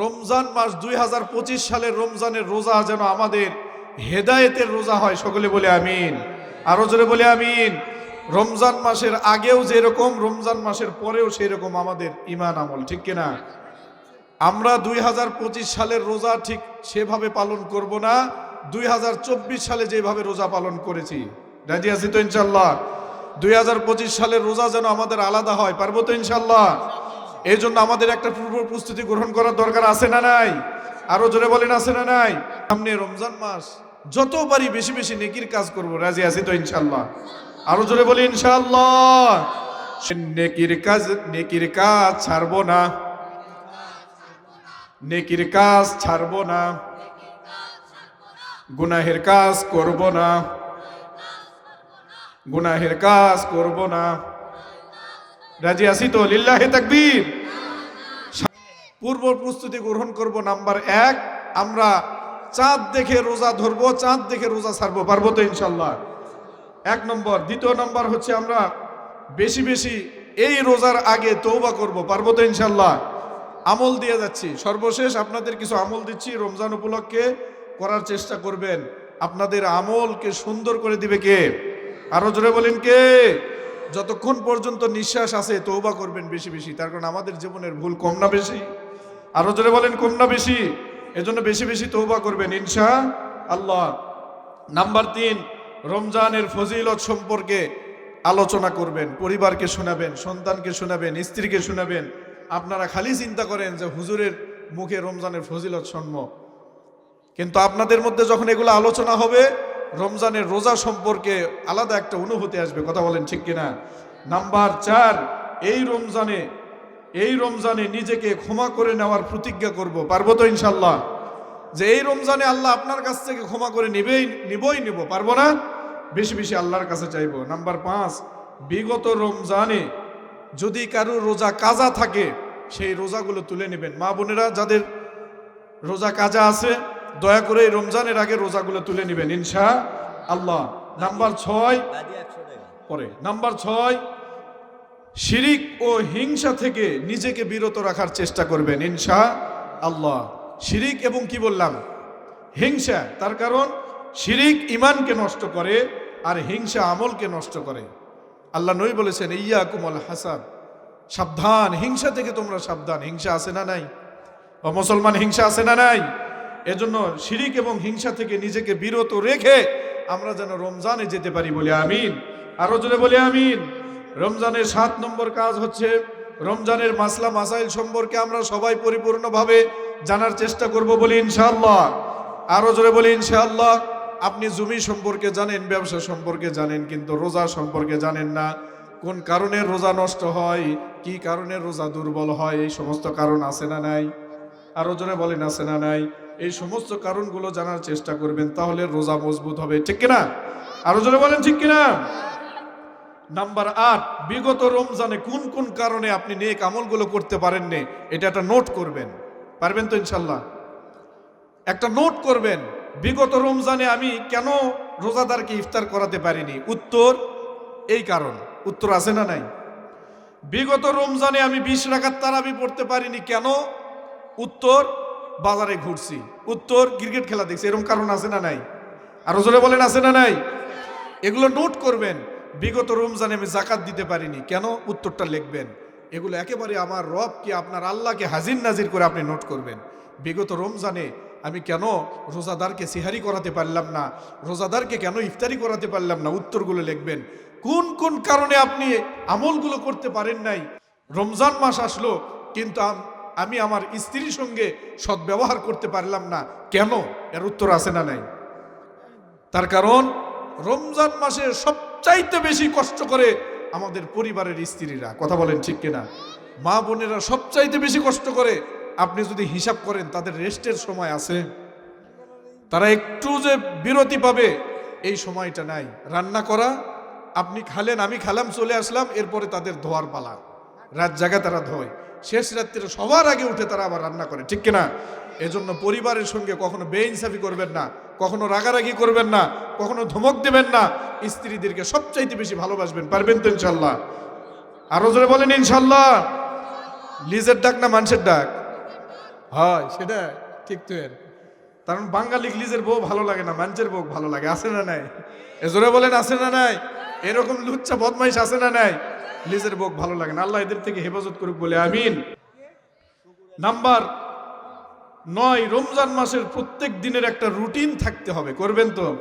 রমজান মাস দুই হাজার পঁচিশ সালের রমজানের রোজা যেন আমাদের হেদায়েতের রোজা হয়, সকলে বলে আমিন। আরও জোরে বলে আমিন। রমজান মাসের আগেও যেরকম, রমজান মাসের পরেও সেই রকম আমাদের ইমান আমল, ঠিক কিনা আমরা দুই হাজার পঁচিশ সালের রোজা ঠিক সেভাবে পালন করব না, দুই হাজার চব্বিশ সালে যেভাবে রোজা পালন করেছি। রাজি আছি তো ইনশাল্লাহ দুই হাজার পঁচিশ সালের রোজা যেন আমাদের আলাদা হয়, পারব তো ইনশাল্লাহ এই জন্য আমাদের একটা পূর্ব প্রস্তুতি গ্রহণ করার দরকার আছে না নাই? আরও জোরে বলেন, আছে না নাই? সামনে রমজান মাস যত পারি বেশি বেশি নেকির কাজ করব, রাজি আছি তো ইনশাল্লাহ আরও জোরে বলি ইনশাল্লাহ নেকির কাজ নেকির কাজ ছাড়বো না। নেকির কাজ ছাড়বো না। গুনাহের কাজ করব না। গুনাহের কাজ করব না। রাজি আছি তো? লিল্লাহে তাকবীর। পূর্ব প্রস্তুতি গ্রহণ করব নাম্বার এক। আমরা চাঁদ দেখে রোজা ধরবো, চাঁদ দেখে রোজা ছাড়বো, পারব তো ইনশাল্লাহ এক নম্বর। দ্বিতীয় নম্বর হচ্ছে আমরা বেশি বেশি এই রোজার আগে তৌবা করব, পারব তো ইনশাল্লাহ আমল দিয়ে যাচ্ছি। সর্বশেষ আপনাদের কিছু আমল দিচ্ছি, রমজান উপলক্ষে করার চেষ্টা করবেন। আপনাদের আমলকে সুন্দর করে দিবে কে? আরও জোরে বলেন কে? যতক্ষণ পর্যন্ত নিঃশ্বাস আছে তৌবা করবেন বেশি বেশি। তার কারণ আমাদের জীবনের ভুল কম না বেশি। আরও জোরে বলেন, কম না বেশি। এজন্য বেশি বেশি তৌবা করবেন, ইনশা আল্লাহ। নাম্বার তিন, রমজানের ফজিলত সম্পর্কে আলোচনা করবেন, পরিবারকে শোনাবেন, সন্তানকে শোনাবেন, স্ত্রীকে শোনাবেন। আপনারা খালি চিন্তা করেন যে হুজুরের মুখে রমজানের ফজিলত সম্ম কিন্তু আপনাদের মধ্যে যখন এগুলো আলোচনা হবে রমজানের রোজা সম্পর্কে আলাদা একটা অনুভূতি আসবে, কথা বলেন ঠিক কিনা? নাম্বার চার, এই রমজানে এই রমজানে নিজেকে ক্ষমা করে নেওয়ার প্রতিজ্ঞা করব, পারব তো ইনশাল্লাহ যে এই রমজানে আল্লাহ আপনার কাছ থেকে ক্ষমা করে নিবেই, নিবই নিব, পারব না? বেশি বেশি আল্লাহর কাছে চাইব। নাম্বার পাঁচ, বিগত রমজানে যদি কারও রোজা কাজা থাকে, সেই রোজাগুলো তুলে নেবেন। মা বোনেরা, যাদের রোজা কাজা আছে দয়া করে এই রমজানের আগে রোজাগুলো তুলে নেবেন, ইনশা আল্লাহ। নাম্বার ছয়, পরে। নাম্বার ছয়, শিরিক ও হিংসা থেকে নিজেকে বিরত রাখার চেষ্টা করবেন, ইনশা আল্লাহ। শিরিক এবং কি বললাম? হিংসা। তার কারণ, শিরিক ইমানকে নষ্ট করে আর হিংসা আমলকে নষ্ট করে। আল্লাহ নই বলেছেন ইয়া কুমল হাসান। সাবধান। হিংসা থেকে তোমরা সাবধান। হিংসা আছে না নাই? ও মুসলমান, হিংসা আছে না নাই? এজন্য শিরিক এবং হিংসা থেকে নিজেকে বিরত রেখে আমরা যেন রমজানে যেতে পারি বলে আমিন। আরও জোরে বলে আমিন। রমজানের সাত নম্বর কাজ হচ্ছে রমজানের মাসলা মাসাইল সম্পর্কে আমরা সবাই পরিপূর্ণভাবে জানার চেষ্টা করব বলি ইনশাআল্লাহ। আরও জোরে বলি ইনশাআল্লাহ, আপনি জমি সম্পর্কে জানেন, ব্যবসা সম্পর্কে জানেন, কিন্তু রোজা সম্পর্কে জানেন না। কোন কারণে রোজা নষ্ট হয়, কি কারণে রোজা দুর্বল হয়, এই সমস্ত কারণ আছে না নাই? আরও জনে বলেন, আছে না নাই? এই সমস্ত কারণগুলো জানার চেষ্টা করবেন, তাহলে রোজা মজবুত হবে। ঠিক কিনা? আরও জনে বলেন, ঠিক কিনা? নাম্বার আট, বিগত রমজানে কোন কোন কারণে আপনি নেক আমলগুলো করতে পারেননি? এটা একটা নোট করবেন। পারবেন তো ইনশাল্লাহ? একটা নোট করবেন, বিগত রমজানে আমি কেন রোজাদারকে ইফতার করাতে পারিনি? উত্তর, এই কারণ। উত্তর আছে না নাই? বিগত রমজানে আমি বিশ রাখার তারাবি পড়তে পারিনি কেন? উত্তর বাজারে ঘুরছি। উত্তর ক্রিকেট খেলা দেখছি। এরকম কারণ আছে না নাই? আর জোরে বলেন, আছে না নাই? এগুলো নোট করবেন। বিগত রমজানে আমি জাকাত দিতে পারিনি। কেন? উত্তরটা লিখবেন। এগুলো একেবারে আমার রবকে, আপনার আল্লাহকে হাজির নাজির করে আপনি নোট করবেন। বিগত রমজানে আমি কেন রোজাদারকে সিহারি করাতে পারলাম না? রোজাদারকে কেন ইফতারি করাতে পারলাম না? উত্তরগুলো লিখবেন। কোন কোন কারণে আপনি আমলগুলো করতে পারেন নাই? রমজান মাস আসলো, কিন্তু আম- আমি আমার স্ত্রীর সঙ্গে সদ্ব্যবহার করতে পারলাম না। কেন? এর উত্তর আছে না নাই। তার কারণ, রমজান মাসে সবচাইতে বেশি কষ্ট করে আমাদের পরিবারের স্ত্রীরা। কথা বলেন ঠিক কিনা? মা বোনেরা সবচাইতে বেশি কষ্ট করে। আপনি যদি হিসাব করেন, তাদের রেস্টের সময় আছে। তারা একটু যে বিরতি পাবে, এই সময়টা নাই। রান্না করা, আপনি খালেন, আমি খালাম, চলে আসলাম, এরপরে তাদের ধোয়ার পালা। রাত জায়গা তারা ধোয়। শেষ রাত্রিরে সবার আগে উঠে তারা আবার রান্না করে, ঠিক কিনা? এজন্য পরিবারের সঙ্গে কখনো বেইনসাফি করবেন না, কখনো রাগারাগি করবেন না, কখনো ধমক দেবেন না, স্ত্রীদেরকে সবচাইতে বেশি ভালোবাসবেন, পারবেন তো ইনশাল্লাহ আরও জোরে বলেন ইনশাল্লাহ লিজের ডাক না মানুষের ডাক? হয় সেটা ঠিক তো এর। কারণ বাঙালি লিজের বউ ভালো লাগে না, মানুষের বউ ভালো লাগে, আছে না নাই? এ জোরে বলেন, আছে না নাই? এরকম লুচ্চা বদমাইশ আছে না নাই? লিজের বউ ভালো লাগে না। আল্লাহ এদের থেকে হেফাজত করুক বলে আমিন। নাম্বার নয়, রমজান মাসের প্রত্যেক দিনের একটা রুটিন থাকতে হবে। করবেন তো?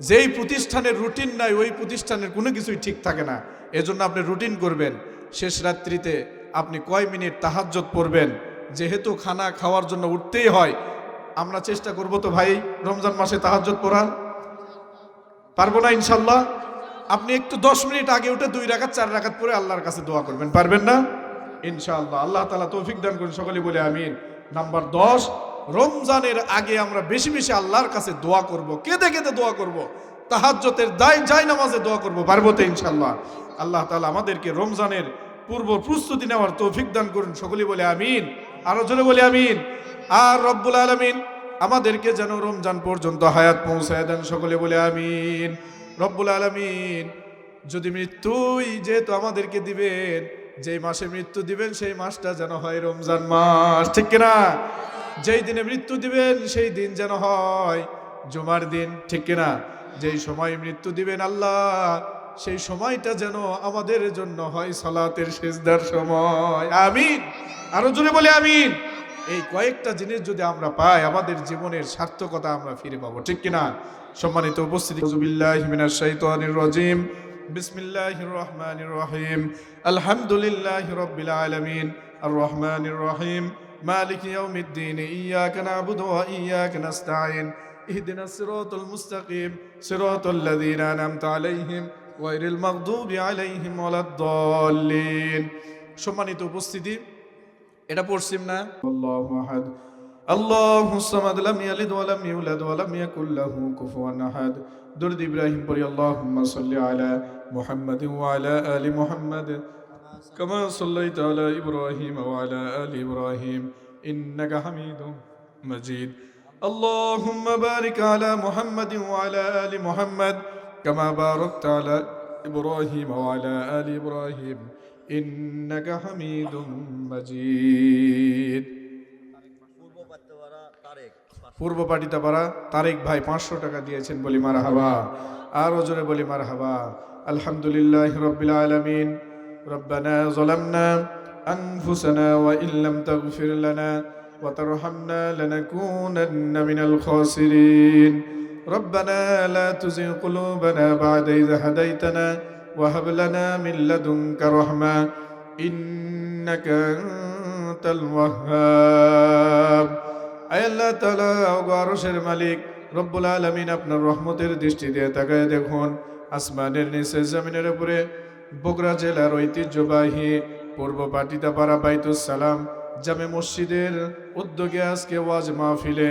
যেই প্রতিষ্ঠানের রুটিন নাই, ওই প্রতিষ্ঠানের কোনো কিছুই ঠিক থাকে না। এজন্য আপনি রুটিন করবেন। শেষ রাত্রিতে আপনি কয় মিনিট তাহাজ্জত পড়বেন? যেহেতু খানা খাওয়ার জন্য উঠতেই হয়, আমরা চেষ্টা করব তো ভাই, রমজান মাসে তাহাজ্জত পড়ার? পারব না ইনশাল্লাহ? আপনি একটু দশ মিনিট আগে উঠে দুই রাখাত চার রাখাত পরে আল্লাহর কাছে দোয়া করবেন। পারবেন না? ইনশাআল্লাহ। আল্লাহ তালা তৌফিক দান করুন, সকলে বলে আমিন। নাম্বার দশ, রমজানের আগে আমরা বেশি বেশি আল্লাহর কাছে দোয়া করব। কেঁদে কেঁদে দোয়া করব। তাহাজ্জতের দায় যাই নামাজে দোয়া করব। পারব তো ইনশাল্লাহ আল্লাহ তালা আমাদেরকে রমজানের পূর্ব প্রস্তুতি নেওয়ার তৌফিক দান করুন, সকলে বলে আমিন। আরও জোরে বলে আমিন। আর রব্বুল আলমিন, আমাদেরকে যেন রমজান পর্যন্ত হায়াত পৌঁছায় দেন, সকলে বলে আমিন। রব্বুল আলমিন, যদি মৃত্যুই যেহেতু আমাদেরকে দিবেন, যেই মাসে মৃত্যু দিবেন, সেই মাসটা যেন হয় রমজান মাস। ঠিক কিনা? যেই দিনে মৃত্যু দিবেন, সেই দিন যেন হয় জুমার দিন। ঠিক কিনা? যেই সময় মৃত্যু দিবেন আল্লাহ, সেই সময়টা যেন আমাদের জন্য হয় সালাতের শেষদার সময়। আমিন। আরও জোরে বলে আমিন। এই কয়েকটা জিনিস যদি আমরা পাই, আমাদের জীবনের সার্থকতা আমরা ফিরে পাবো। ঠিক কিনা? সম্মানিত উপস্থিতি বিল্লাহি মিনাশ শাইতানির রাজিম বিসমিল্লাহির রহমানির রহিম আলহামদুলিল্লাহি রাব্বিল আলামিন আর রহমানির রহিম মালিক ইয়াউমিদ্দিন ইয়াকা না'বুদু ওয়া ইয়াকা নাস্তাঈন اهدنا الصراط المستقيم صراط الذين أنعمت عليهم غير المغضوب عليهم ولا الضالين সম্মানিত উপস্থিতি এটা পড়ছিম না আল্লাহু আহাদ الله الصمد لم يلد ولم يولد ولم يكن له كفوا احد درد إبراهيم بري اللهم صل على محمد وعلى ال محمد كما صليت على إبراهيم وعلى ال إبراهيم انك حميد مجيد اللهم بارك على محمد وعلى ال محمد كما باركت على إبراهيم وعلى ال إبراهيم انك حميد مجيد পূর্ব পাটিতাপাড়া তারেক ভাই পাঁচশো টাকা দিয়েছেন বলি মার হাবা আর জোরে বলি মার হাবা আলহামদুলিল্লাহ রবিল আলমিন ربنا ظلمنا أنفسنا وإن لم تغفر لنا وترحمنا لنكونن من الخاسرين ربنا لا تزغ قلوبنا بعد إذ هديتنا وهب لنا من لدنك رحمة إنك أنت الوهاب আয় আরশের মালিক, রব্বুল আলামিন আপনার রহমতের দৃষ্টি দিয়ে তাকায় দেখুন। আসমানের নিচে, জমিনের উপরে বগুড়া জেলার ঐতিহ্যবাহী পূর্ব পাটিতাপাড়া বাইতুস সালাম, জামে মসজিদের উদ্যোগে আজকে ওয়াজ মাহফিলে,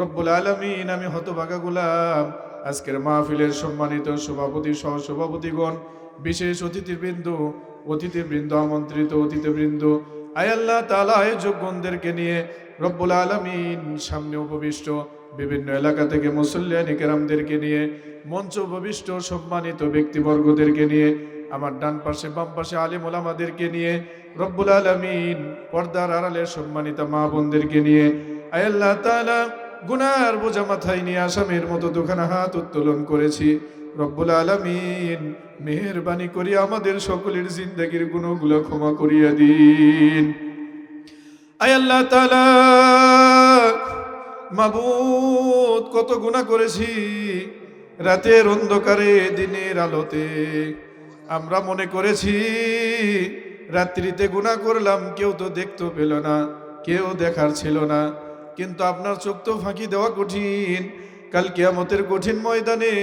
রব্বুল আলামিন, আমি হতভাগা গুলাম। আজকের মাহফিলের সম্মানিত সভাপতি সহ সভাপতিগণ বিশেষ অতিথিবৃন্দ অতিথিবৃন্দ, আমন্ত্রিত অতিথিবৃন্দ আয় আল্লাহ তালা আয়োজকগণদেরকে নিয়ে রব্বুল আলমিন সামনে উপবিষ্ট বিভিন্ন এলাকা থেকে মুসল্লিয়ান কেরামদেরকে নিয়ে, মঞ্চ উপবিষ্ট সম্মানিত ব্যক্তিবর্গদেরকে নিয়ে, আমার ডান পাশে, বাম পাশে আলিম ওলামাদেরকে নিয়ে, রব্বুল আলমিন পর্দার আড়ালে সম্মানিত মা বোনদেরকে নিয়ে, আয় আল্লাহ তালা গুনার বোঝা মাথায় নিয়ে আসামের মতো দুখানা হাত উত্তোলন করেছি। রব্বুল আলমিন মেহরবানি করি আমাদের সকলের জিন্দগির গুণগুলো ক্ষমা করিয়া দিন। আয় আল্লাহ তালা মাবুদ, কত গুণা করেছি রাতের অন্ধকারে, দিনের আলোতে। আমরা মনে করেছি রাত্রিতে গুণা করলাম, কেউ তো দেখতে পেল না, কেউ দেখার ছিল না। কিন্তু আপনার চোখ তো ফাঁকি দেওয়া কঠিন। কাল কিয়ামতের কঠিন ময়দানে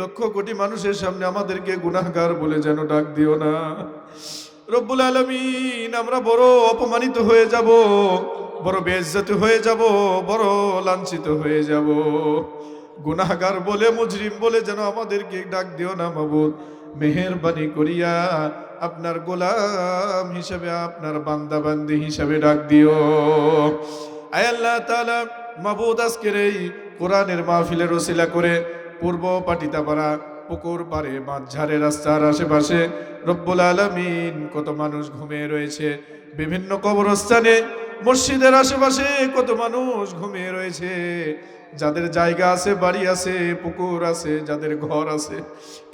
লক্ষ কোটি মানুষের সামনে আমাদেরকে গুনাহগার বলে যেন ডাক দিও না। রব্বুল আলমিন, আমরা বড় অপমানিত হয়ে যাব, বড় বেজ্জাত হয়ে যাব, বড় লাঞ্ছিত হয়ে যাব। গুনাহগার বলে, মুজরিম বলে যেন আমাদেরকে ডাক দিও না মাবুদ। মেহেরবানি করিয়া আপনার গোলাম হিসাবে, আপনার বান্দা বান্দি হিসাবে ডাক দিও। আয় আল্লাহ তাআলা, মাবুদ আজকের এই কোরআনের মাহফিলের ওসিলা করে পূর্ব পাটিতাপাড়া পুকুর পাড়ে মাঝঝাড়ে রাস্তার আশেপাশে রব্বুল আলমিন কত মানুষ ঘুমিয়ে রয়েছে। বিভিন্ন কবরস্থানে, মসজিদের আশেপাশে কত মানুষ ঘুমিয়ে রয়েছে। যাদের জায়গা আছে, বাড়ি আছে, পুকুর আছে, যাদের ঘর আছে,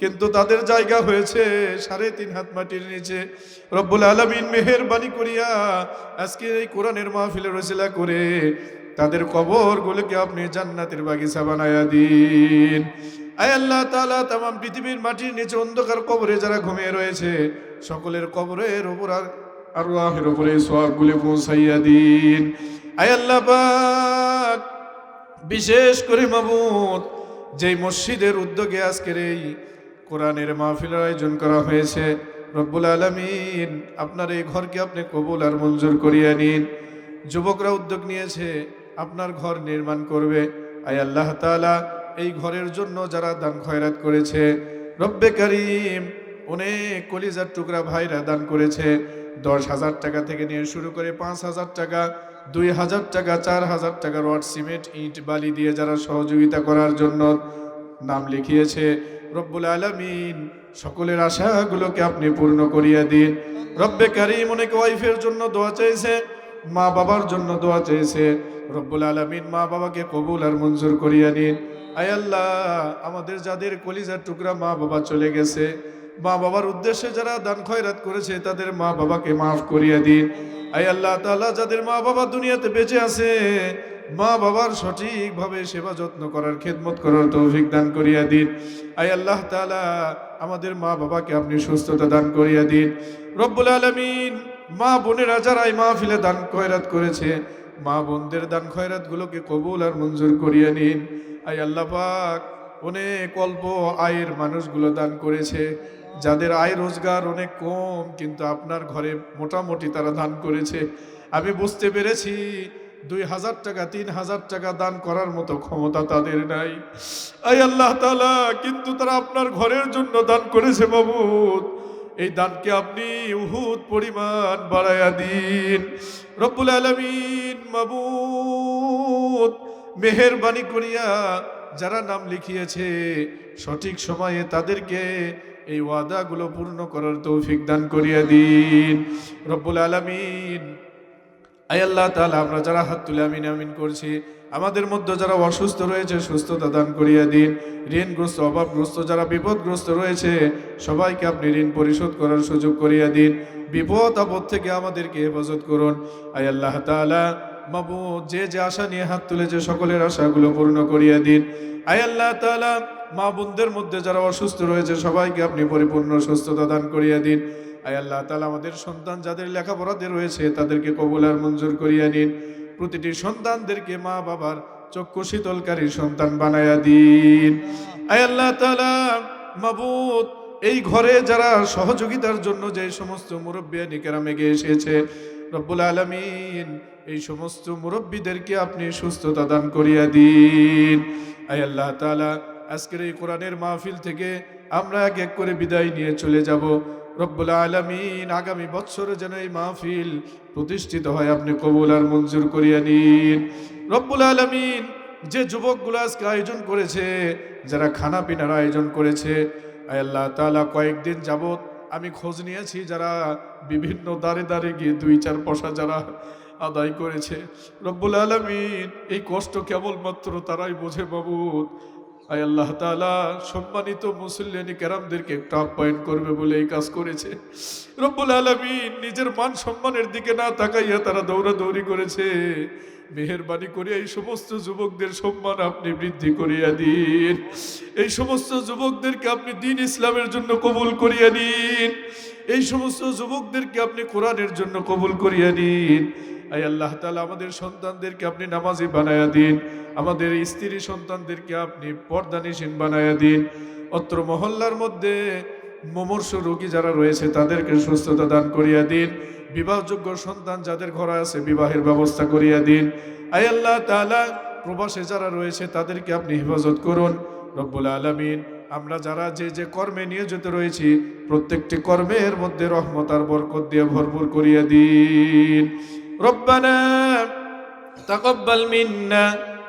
কিন্তু তাদের জায়গা হয়েছে সাড়ে তিন হাত মাটির নিচে। রব্বুল আলমিন মেহেরবানি করিয়া আজকে এই কোরআনের মাহফিলে রসিলা করে তাদের কবরগুলোকে আপনি জান্নাতের বাগিচা বানায়া দিন। আয় আল্লাহ তাআলা তাম পৃথিবীর মাটির নিচে অন্ধকার কবরে যারা ঘুমিয়ে রয়েছে, সকলের কবরের ওপর আর আল্লাহের উপরে সোয়াবগুলি পৌঁছাইয়া দিন। আয় আল্লাহ পাক, বিশেষ করে মামুদ যেই মসজিদের উদ্যোগে আজকের এই কোরআনের মাহফিলের আয়োজন করা হয়েছে, রব্বুল আলমিন, আপনার এই ঘরকে আপনি কবুল আর মঞ্জুর করিয়া নিন। যুবকরা উদ্যোগ নিয়েছে আপনার ঘর নির্মাণ করবে। আয় আল্লাহ তাআলা, এই ঘরের জন্য যারা দান খয়রাত করেছে, রব্বে করিম অনেক কলিজার টুকরা ভাইরা দান করেছে। দশ হাজার টাকা থেকে নিয়ে শুরু করে পাঁচ হাজার টাকা, দুই হাজার টাকা, চার হাজার টাকা রড, সিমেন্ট, ইট, বালি দিয়ে যারা সহযোগিতা করার জন্য নাম লিখিয়েছে, রব্বুল আলমিন সকলের আশাগুলোকে আপনি পূর্ণ করিয়া দিন। রব্বে কারিম অনেক ওয়াইফের জন্য দোয়া চাইছে মা বাবার জন্য দোয়া চেয়েছে। রব্বুল আলমিন মা বাবাকে কবুল আর মঞ্জুর করিয়া নিন। আয় আল্লাহ, আমাদের যাদের কলিজার টুকরা মা বাবা চলে গেছে, মা বাবার উদ্দেশ্যে যারা দান খয়রাত করেছে, তাদের মা বাবাকে মাফ করিয়া দিন। আয় আল্লাহ তাআলা, যাদের মা বাবা দুনিয়াতে বেঁচে আছে, মা বাবার সঠিকভাবে সেবা যত্ন করার, খেদমত করার তৌফিক দান করিয়া দিন। আয় আল্লাহ তাআলা, আমাদের মা বাবাকে আপনি সুস্থতা দান করিয়া দিন। রব্বুল আলমিন মা বোনেরা যারা এই মাহফিলে দান খয়রাত করেছে, মা বোনদের দান খয়রাত গুলোকে কবুল আর মঞ্জুর করিয়ে নিন। আই আল্লাহ পাক, অনেক অল্প আয়ের মানুষগুলো দান করেছে, যাদের আয় রোজগার অনেক কম, কিন্তু আপনার ঘরে মোটামুটি তারা দান করেছে। আমি বুঝতে পেরেছি, দুই হাজার টাকা, তিন হাজার টাকা দান করার মতো ক্ষমতা তাদের নাই। আই আল্লাহ তালা কিন্তু তারা আপনার ঘরের জন্য দান করেছে বাবুদ এই দানকে আপনি উহুদ পরিমাণ বাড়াইয়া দিন। রব্বুল আলমিন মাবুদ মেহেরবানি করিয়া যারা নাম লিখিয়েছে, সঠিক সময়ে তাদেরকে এই ওয়াদাগুলো পূর্ণ করার তৌফিক দান করিয়া দিন। রব্বুল আলমিন, আয় তাআলা, আমরা যারা হাত তুলে আমিন আমিন করছি আমাদের মধ্যে যারা অসুস্থ রয়েছে, সুস্থতা দান করিয়া দিন। ঋণগ্রস্ত, অভাবগ্রস্ত যারা বিপদগ্রস্ত রয়েছে, সবাইকে আপনি ঋণ পরিশোধ করার সুযোগ করিয়া দিন। বিপদ, আপদ থেকে আমাদেরকে হেফাজত করুন। আয় আল্লাহ তাআলা, মাবু, যে যে আশা নিয়ে হাত তুলেছে, সকলের আশাগুলো পূর্ণ করিয়া দিন। আয় আল্লাহ তাআলা, মা বোনদের মধ্যে যারা অসুস্থ রয়েছে, সবাইকে আপনি পরিপূর্ণ সুস্থতা দান করিয়া দিন। আয় আল্লাহ তালা আমাদের সন্তান যাদের লেখাপড়াতে রয়েছে, তাদেরকে কবুল আর মঞ্জুর করিয়া নিন প্রতিটি সন্তানদেরকে মা বাবার চক্ষু শীতলকারী সন্তান বানায়া দিন। আল্লাহ তালা মাবুদ, এই ঘরে যারা সহযোগিতার জন্য যে সমস্ত মুরব্বিয়া নিকেরামেগে এসেছে, রব্বুল আলমিন, এই সমস্ত মুরব্বীদেরকে আপনি সুস্থতা দান করিয়া দিন। আয় আল্লাহ তালা আজকের এই কোরআনের মাহফিল থেকে আমরা এক এক করে বিদায় নিয়ে চলে যাব। রব্বুল আলমিন, আগামী বৎসরে যেন এই মাহফিল প্রতিষ্ঠিত হয়, আপনি কবুল আর মঞ্জুর করিয়া নিন। রব্বুল আলমিন, যে যুবকগুলো আজকে আয়োজন করেছে, যারা খানা পিনার আয়োজন করেছে আল্লাহ তালা কয়েকদিন যাবত আমি খোঁজ নিয়েছি যারা বিভিন্ন দাঁড়ে দাঁড়ে গিয়ে দুই চার পয়সা যারা আদায় করেছে। রব্বুল আলমিন, এই কষ্ট কেবলমাত্র তারাই বোঝে বাবুদ আয় আল্লাহ তালা সম্মানিত মুসল্লিয়ানি কেরামদেরকে একটু আপ্যায়ন করবে বলে এই কাজ করেছে। রব্বুল আলমিন নিজের মান সম্মানের দিকে না তাকাইয়া তারা দৌড়াদৌড়ি করেছে। মেহরবানি করে এই সমস্ত যুবকদের সম্মান আপনি বৃদ্ধি করিয়া দিন। এই সমস্ত যুবকদেরকে আপনি দিন ইসলামের জন্য কবুল করিয়া নিন এই সমস্ত যুবকদেরকে আপনি কোরআনের জন্য কবুল করিয়া নিন আয় আল্লাহ তালা আমাদের সন্তানদেরকে আপনি নামাজি বানায়া দিন। আমাদের স্ত্রী সন্তানদেরকে আপনি পর্দানিসীন বানায়া দিন। অত্র মহল্লার মধ্যে মমর্ষ রোগী যারা রয়েছে, তাদেরকে সুস্থতা দান করিয়া দিন। বিবাহযোগ্য সন্তান যাদের ঘরে আছে, বিবাহের ব্যবস্থা করিয়া দিন। আয় আল্লাহ তালা প্রবাসে যারা রয়েছে, তাদেরকে আপনি হেফাজত করুন। রব্বুল আলমিন, আমরা যারা যে যে কর্মে নিয়োজিত রয়েছি, প্রত্যেকটি কর্মের মধ্যে রহমত আর বরকত দিয়ে ভরপুর করিয়া দিন। রব্বানা تقبل منا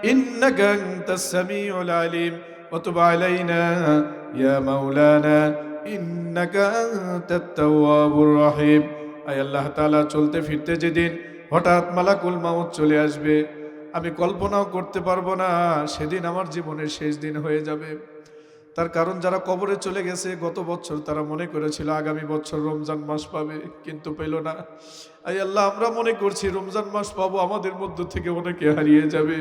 إنك أنت السميع العليم وتب علينا يا مولانا إنك أنت التواب الرحيم আয় আল্লাহ তাআলা চলতে ফিরতে যেদিন হঠাৎ মালাকুল মাউত চলে আসবে আমি কল্পনাও করতে পারবো না সেদিন আমার জীবনের শেষ দিন হয়ে যাবে তার কারণ যারা কবরে চলে গেছে, গত বছর তারা মনে করেছিল আগামী বছর রমজান মাস পাবে, কিন্তু পেল না। আই আল্লাহ, আমরা মনে করছি রমজান মাস পাবো আমাদের মধ্য থেকে অনেকে হারিয়ে যাবে।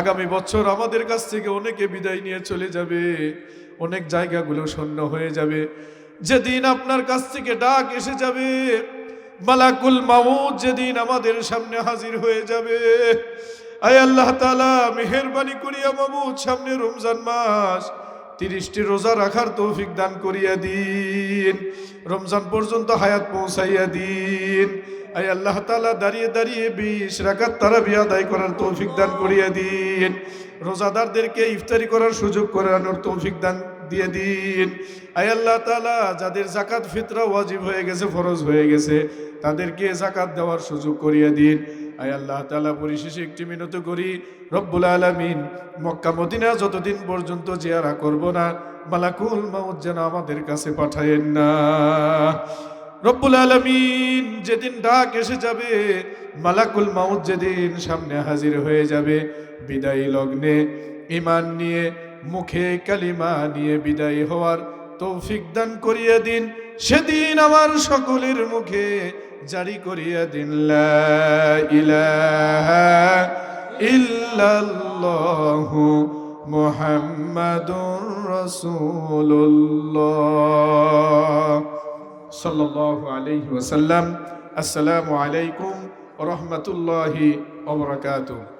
আগামী বছর আমাদের কাছ থেকে অনেকে বিদায় নিয়ে চলে যাবে। অনেক জায়গাগুলো শূন্য হয়ে যাবে। যেদিন আপনার কাছ থেকে ডাক এসে যাবে, মালাকুল মামুদ যেদিন আমাদের সামনে হাজির হয়ে যাবে। আয় আল্লাহ তালা মেহরবানি করিয়া মামুদ সামনে রমজান মাস তিরিশটি রোজা রাখার তৌফিক দান করিয়া দিন। রমজান পর্যন্ত হায়াত পৌঁছাইয়া দিন। আয় আল্লাহ তালা দাঁড়িয়ে দাঁড়িয়ে বিশ রাখার তারা আদায় করার তৌফিক দান করিয়া দিন। রোজাদারদেরকে ইফতারি করার সুযোগ করানোর তৌফিক দান দিয়ে দিন। আয় আল্লাহ তালা যাদের জাকাত ফিতরা ওয়াজিব হয়ে গেছে, ফরজ হয়ে গেছে, তাদেরকে জাকাত দেওয়ার সুযোগ করিয়া দিন। আয় আল্লাহ তালা পরিশেষে একটি মিনত করি, রব্বুল আলমিন, মক্কা, মদিনা যতদিন পর্যন্ত জিয়ারা করব না, মালাকুল মাউদ যেন আমাদের কাছে পাঠায়েন না। রব্বুল আলমিন যেদিন ডাক এসে যাবে, মালাকুল মাউদ যেদিন সামনে হাজির হয়ে যাবে, বিদায়ী লগ্নে ইমান নিয়ে, মুখে কালিমা নিয়ে বিদায়ী হওয়ার তৌফিক দান করিয়া দিন। সেদিন আমার সকলের মুখে জারি করিয়া দিন ইল্লাল্লাহু মুহাম্মাদুর রাসূলুল্লাহ। সাল্লাল্লাহু আলাইহি ওয়াসাল্লাম। আসসালামু আলাইকুম ওয়া রাহমাতুল্লাহি ওয়া